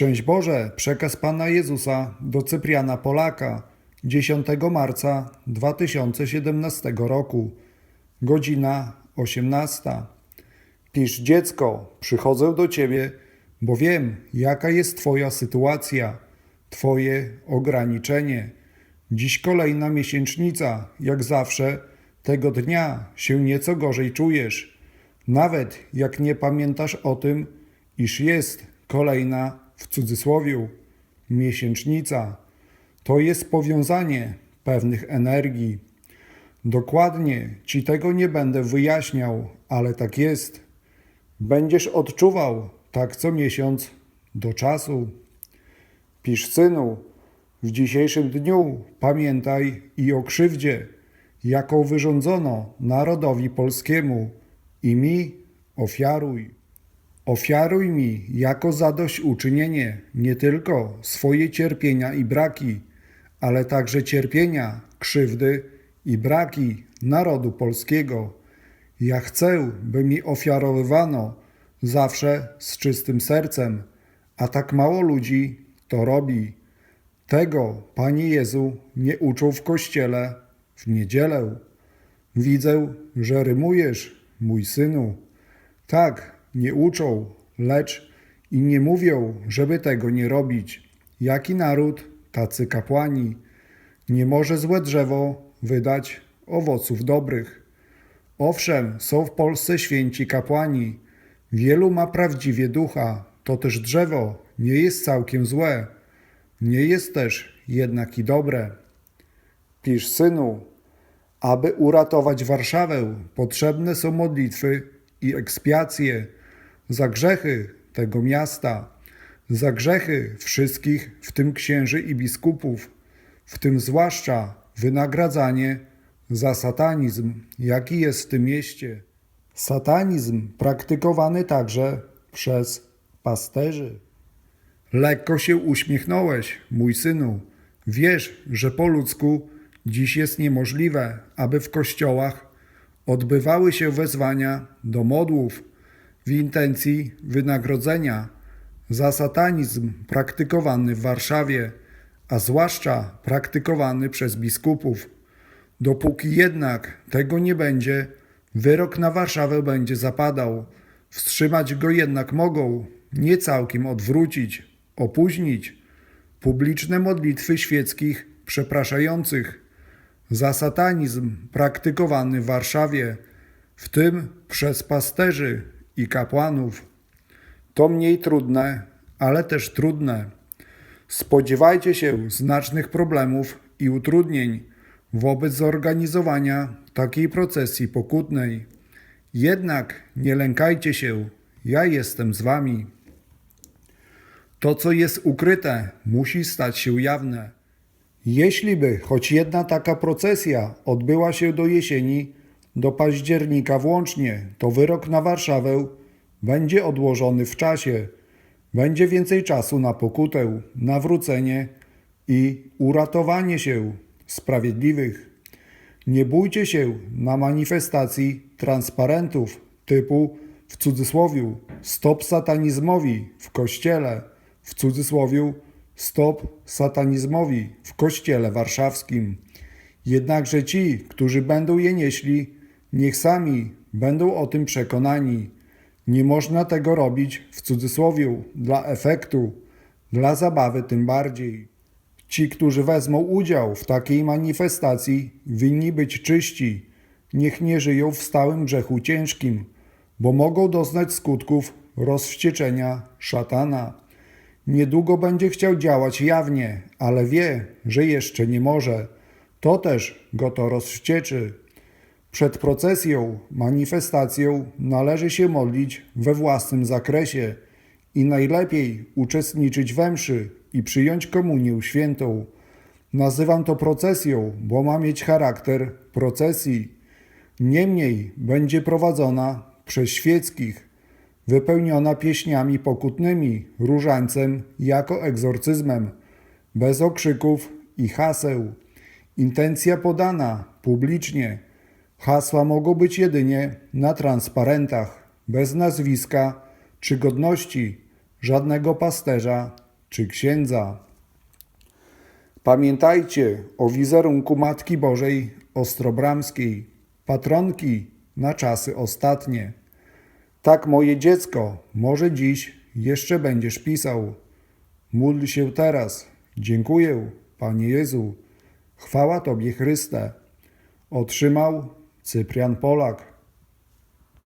Szczęść Boże, przekaz Pana Jezusa do Cypriana Polaka 10 marca 2017 roku, godzina 18. Pisz dziecko, przychodzę do Ciebie, bo wiem, jaka jest Twoja sytuacja, Twoje ograniczenie. Dziś kolejna miesięcznica, jak zawsze, tego dnia się nieco gorzej czujesz. Nawet jak nie pamiętasz o tym, iż jest kolejna w cudzysłowie miesięcznica. To jest powiązanie pewnych energii. Dokładnie ci tego nie będę wyjaśniał, ale tak jest. Będziesz odczuwał tak co miesiąc do czasu. Pisz synu, w dzisiejszym dniu pamiętaj i o krzywdzie, jaką wyrządzono narodowi polskiemu i mi ofiaruj. Ofiaruj mi jako zadośćuczynienie nie tylko swoje cierpienia i braki, ale także cierpienia, krzywdy i braki narodu polskiego. Ja chcę, by mi ofiarowywano zawsze z czystym sercem, a tak mało ludzi to robi. Tego, Panie Jezu, nie uczą w kościele w niedzielę. Widzę, że rymujesz, mój synu. Tak, nie uczą, lecz i nie mówią, żeby tego nie robić. Jaki naród, tacy kapłani. Nie może złe drzewo wydać owoców dobrych. Owszem, są w Polsce święci kapłani. Wielu ma prawdziwie ducha. To też drzewo nie jest całkiem złe. Nie jest też jednak i dobre. Pisz, synu, aby uratować Warszawę, potrzebne są modlitwy i ekspiacje za grzechy tego miasta, za grzechy wszystkich, w tym księży i biskupów, w tym zwłaszcza wynagradzanie za satanizm, jaki jest w tym mieście. Satanizm praktykowany także przez pasterzy. Lekko się uśmiechnąłeś, mój synu. Wiesz, że po ludzku dziś jest niemożliwe, aby w kościołach odbywały się wezwania do modłów w intencji wynagrodzenia za satanizm praktykowany w Warszawie, a zwłaszcza praktykowany przez biskupów. Dopóki jednak tego nie będzie, wyrok na Warszawę będzie zapadał. Wstrzymać go jednak mogą, nie całkiem odwrócić, opóźnić. Publiczne modlitwy świeckich przepraszających za satanizm praktykowany w Warszawie, w tym przez pasterzy i kapłanów. To mniej trudne, ale też trudne. Spodziewajcie się znacznych problemów i utrudnień wobec zorganizowania takiej procesji pokutnej. Jednak nie lękajcie się, ja jestem z wami. To, co jest ukryte, musi stać się jawne. Jeśli by choć jedna taka procesja odbyła się do jesieni, do października włącznie, to wyrok na Warszawę będzie odłożony w czasie. Będzie więcej czasu na pokutę, nawrócenie i uratowanie się sprawiedliwych. Nie bójcie się na manifestacji transparentów typu w cudzysłowiu stop satanizmowi w kościele, w cudzysłowiu stop satanizmowi w kościele warszawskim. Jednakże ci, którzy będą je nieśli, niech sami będą o tym przekonani. Nie można tego robić w cudzysłowiu dla efektu, dla zabawy tym bardziej. Ci, którzy wezmą udział w takiej manifestacji, winni być czyści. Niech nie żyją w stałym grzechu ciężkim, bo mogą doznać skutków rozwścieczenia szatana. Niedługo będzie chciał działać jawnie, ale wie, że jeszcze nie może. To też go to rozwścieczy. Przed procesją, manifestacją należy się modlić we własnym zakresie i najlepiej uczestniczyć we mszy i przyjąć komunię świętą. Nazywam to procesją, bo ma mieć charakter procesji. Niemniej będzie prowadzona przez świeckich, wypełniona pieśniami pokutnymi, różańcem jako egzorcyzmem, bez okrzyków i haseł. Intencja podana publicznie. Hasła mogą być jedynie na transparentach, bez nazwiska czy godności żadnego pasterza czy księdza. Pamiętajcie o wizerunku Matki Bożej Ostrobramskiej, patronki na czasy ostatnie. Tak moje dziecko, może dziś jeszcze będziesz pisał. Módl się teraz. Dziękuję, Panie Jezu. Chwała Tobie, Chryste. Otrzymał Cyprian Polak.